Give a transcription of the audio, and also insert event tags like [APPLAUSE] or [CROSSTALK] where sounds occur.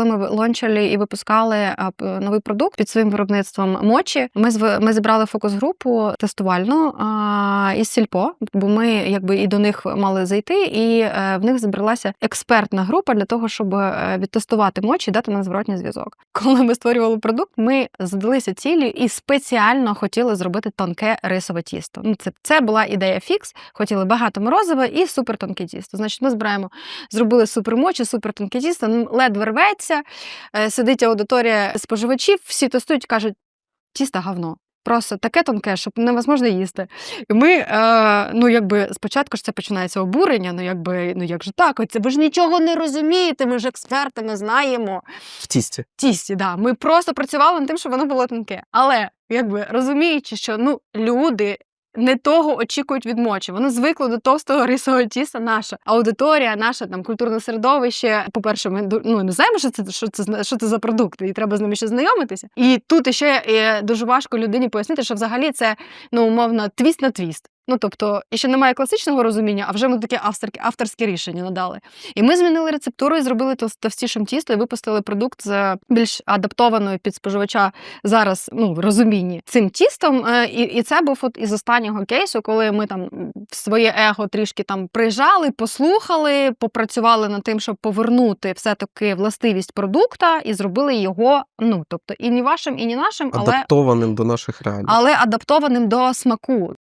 коли ми лончили і випускали новий продукт під своїм виробництвом мочі, ми зв- ми зібрали фокус-групу тестувальну із сільпо, бо ми якби і до них мали зайти, і е, в них збиралася експертна група для того, щоб е, відтестувати мочі дати нам зворотній зв'язок. [LAUGHS] Коли ми створювали продукт, ми задалися цілі і спеціально хотіли зробити тонке рисове тісто. Ну, це, це була ідея фікс. Хотіли багато морозива і супертонке тісто. Значить, ми збираємо, зробили супермочі, супертонке тісто, ну, ледве рветься, е, сидить аудиторія споживачів, всі тестують, кажуть, тісто говно. Просто таке тонке, щоб невозможно їсти. І ми, е, ну якби спочатку ж це починається обурення, ну якби, ну як же так, оце ви ж нічого не розумієте, ми ж експерти, ми знаємо В тісті. тісті, да. Ми просто працювали над тим, щоб воно було тонке. Але якби розуміючи, що ну люди. Не того очікують від мочі. Вони звикли до товстого [LAUGHS] рисового тіста. Наша аудиторія, наше там культурне середовище. По-перше, ми ду- ну, не знаємо, що це що це що це за продукти, і треба з ними ще знайомитися. І тут ще е, дуже важко людині пояснити, що взагалі це ну умовно твіст на твіст. Ну тобто, ще немає класичного розуміння, а вже ми таке авторське, авторське рішення надали. І ми змінили рецептуру і зробили товс- товстішим тісто і випустили продукт з більш адаптованою під споживача зараз ну, розумінні цим тістом. Е, І, і це був от із останнього кейсу, коли ми там в своє его трішки там прижали, послухали, попрацювали над тим, щоб повернути все-таки властивість продукта і зробили його, ну тобто і не вашим, і не нашим, але Адаптованим до наших реалій. але адаптованим до смаку.